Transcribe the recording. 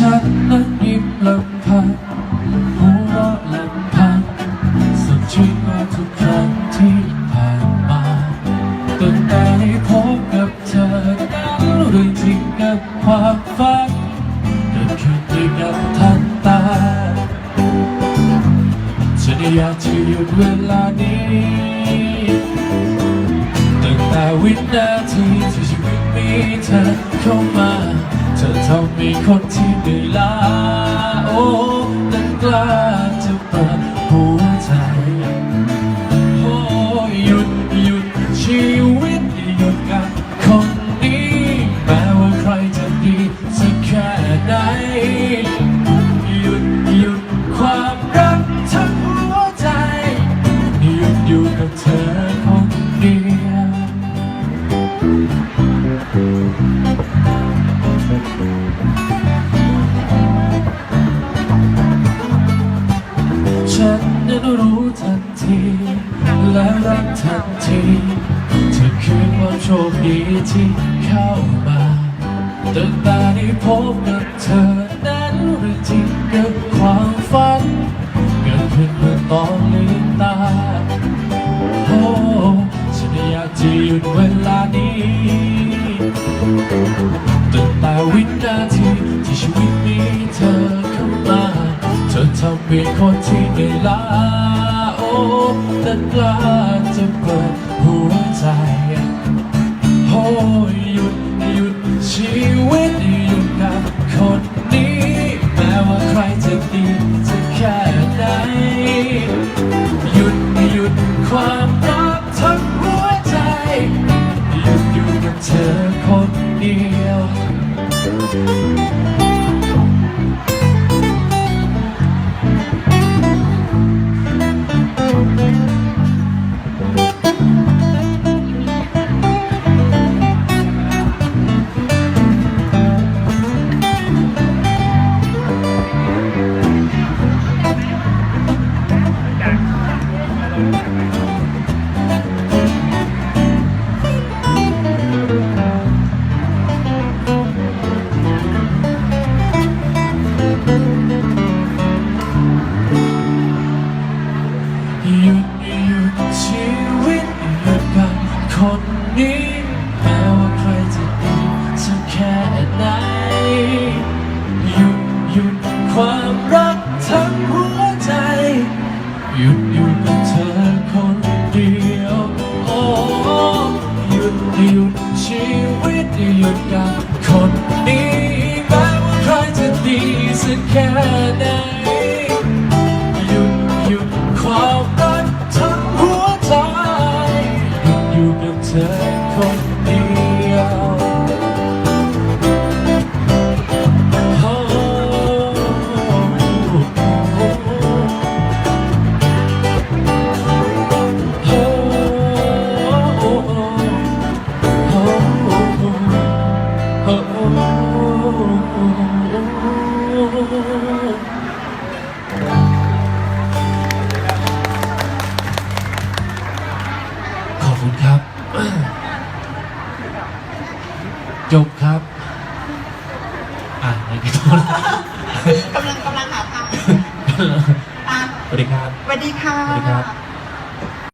ฉันนั้นยิ้มลำพังหัวเราะลำพังสดชื่นกว่าทุกครั้งที่ผ่านมาตั้งแต่ได้พบกับเธอนั้นเรื่องจริงกับความฝันเกิดขึ้นด้วยกันทันตา ฉันอยากจะหยุดเวลานี้ตั้งแต่วินาทีที่ชีวิตมีเธอเข้ามา เธอทำให้คนที่เหนื่อยล้าโอ้ นรู้ทันที และรักทันทีเธอคือความโชคดีที่เข้ามาตั้งแต่ได้พบกับเธอนั้นเรื่องจริงกับความฝันเกิดขึ้นเมื่อตอนลืมตาโอ้ฉันอยากจะหยุดเวลานี้ตั้งแต่วินาทีที่ชีวิตมีเธอเข้ามาเธอทำให้คนที่เหนื่ลา นั้นกล้าจะเปิดหัวใจโอ้หยุดหยุดชีวิตหยุดกับคนนี้ แม้ว่าใครจะดีจะแค่ไหนหยุดหยุดความรักทั้งหัวใจ หยุดอยู่กับเธอคนเดียว หยุดชีวิตหยุดกับคนนี้แม้ว่าใครจะดีสักแค่ไหนหยุดหยุดความรักทั้งหัวใจหยุดอยู่กับเธอคน ขอบคุณครับ จบครับ อะไม่ต้อง กำลังกำลังหาทางตามสวัสดีครับ สวัสดีค่ะ สวัสดีครับ